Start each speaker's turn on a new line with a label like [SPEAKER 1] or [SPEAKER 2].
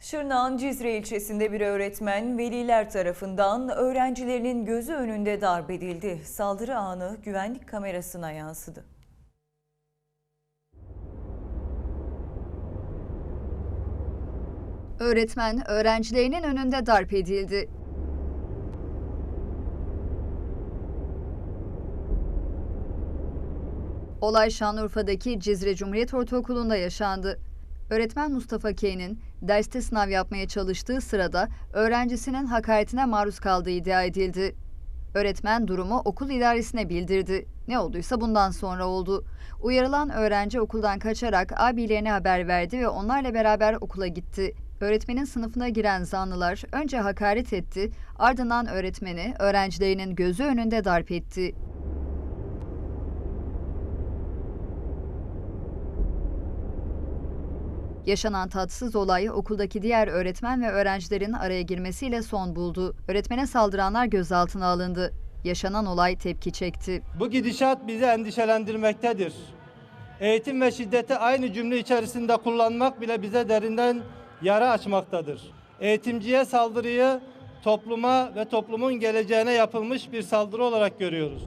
[SPEAKER 1] Şırnak'ın Cizre ilçesinde bir öğretmen veliler tarafından öğrencilerinin gözü önünde darp edildi. Saldırı anı güvenlik kamerasına yansıdı.
[SPEAKER 2] Öğretmen öğrencilerinin önünde darp edildi. Olay Şanlıurfa'daki Cizre Cumhuriyet Ortaokulu'nda yaşandı. Öğretmen Mustafa K'nin derste sınav yapmaya çalıştığı sırada öğrencisinin hakaretine maruz kaldığı iddia edildi. Öğretmen durumu okul idaresine bildirdi. Ne olduysa bundan sonra oldu. Uyarılan öğrenci okuldan kaçarak abilerine haber verdi ve onlarla beraber okula gitti. Öğretmenin sınıfına giren zanlılar önce hakaret etti, ardından öğretmeni öğrencilerinin gözü önünde darp etti. Yaşanan tatsız olay okuldaki diğer öğretmen ve öğrencilerin araya girmesiyle son buldu. Öğretmene saldıranlar gözaltına alındı. Yaşanan olay tepki çekti.
[SPEAKER 3] Bu gidişat bizi endişelendirmektedir. Eğitim ve şiddeti aynı cümle içerisinde kullanmak bile bize derinden yara açmaktadır. Eğitimciye saldırıyı topluma ve toplumun geleceğine yapılmış bir saldırı olarak görüyoruz.